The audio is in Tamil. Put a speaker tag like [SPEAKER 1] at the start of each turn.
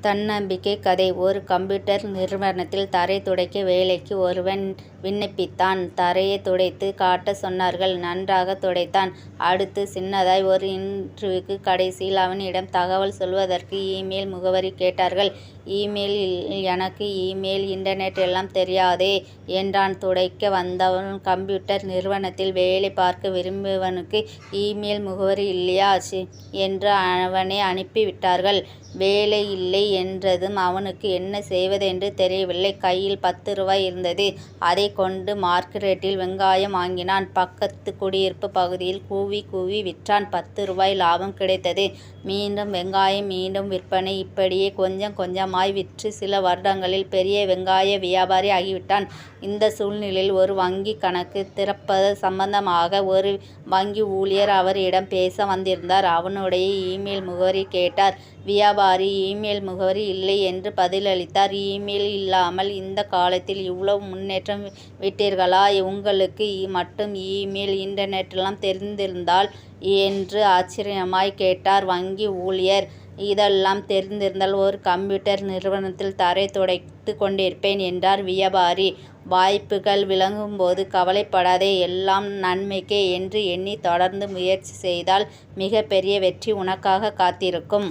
[SPEAKER 1] தன்னம்பிக்கை கதை ஒரு கம்ப்யூட்டர் நிறுவனத்தில் தரை துடைக்க வேலைக்கு ஒருவன் விண்ணப்பித்தான். தரையை துடைத்து காட்ட சொன்னார்கள். நன்றாக துடைத்தான். அடுத்து சின்னதாய் ஒரு இன்டர்வியூக்கு கடைசியில் அவனிடம் தகவல் சொல்வதற்கு இமெயில் முகவரி கேட்டார்கள். இமெயில் எனக்கு இமெயில் இன்டர்நெட் எல்லாம் தெரியாதே என்றான். துடைக்க வந்தவன் கம்ப்யூட்டர் நிறுவனத்தில் வேலை பார்க்க விரும்புவனுக்கு இமெயில் முகவரி இல்லையா என்று அவனை அனுப்பிவிட்டார்கள் வேலை இல்லை என்றதும் அவனுக்கு என்ன செய்வதென்று தெரியவில்லை. கையில் பத்து ரூபாய் இருந்தது. அதைக் கொண்டு மார்க்கெட்டில் வெங்காயம் வாங்கினான். பக்கத்து குடியிருப்பு பகுதியில் கூவி கூவி விற்றான். பத்து ரூபாய் லாபம் கிடைத்தது. மீண்டும் வெங்காயம் மீண்டும் விற்பனை. இப்படியே கொஞ்சம் கொஞ்சமாக கொஞ்சமாய் விற்று சில வருடங்களில் பெரிய வெங்காய வியாபாரி ஆகிவிட்டான். இந்த சூழ்நிலையில் ஒரு வங்கி கணக்கு திறப்பது சம்பந்தமாக ஒரு வங்கி ஊழியர் அவரிடம் பேச வந்திருந்தார். அவனுடைய இமெயில் முகவரி கேட்டார். வியாபாரி இமெயில் முகவரி இல்லை என்று பதிலளித்தார். இமெயில் இல்லாமல் இந்த காலத்தில் இவ்வளவு முன்னேற்றம் விட்டீர்களா? உங்களுக்கு மட்டும் இமெயில் இன்டர்நெட் எல்லாம் தெரிந்திருந்தால் என்று ஆச்சரியமாய் கேட்டார் வங்கி ஊழியர். இதெல்லாம் தெரிந்திருந்தால் ஒரு கம்ப்யூட்டர் நிறுவனத்தில் தரை துடைத்து கொண்டிருப்பேன் என்றார் வியாபாரி. வாய்ப்புகள் விளங்கும்போது கவலைப்படாதே. எல்லாம் நன்மைக்கே என்று எண்ணி தொடர்ந்து முயற்சி செய்தால் மிகப்பெரிய வெற்றி உனக்காக காத்திருக்கும்.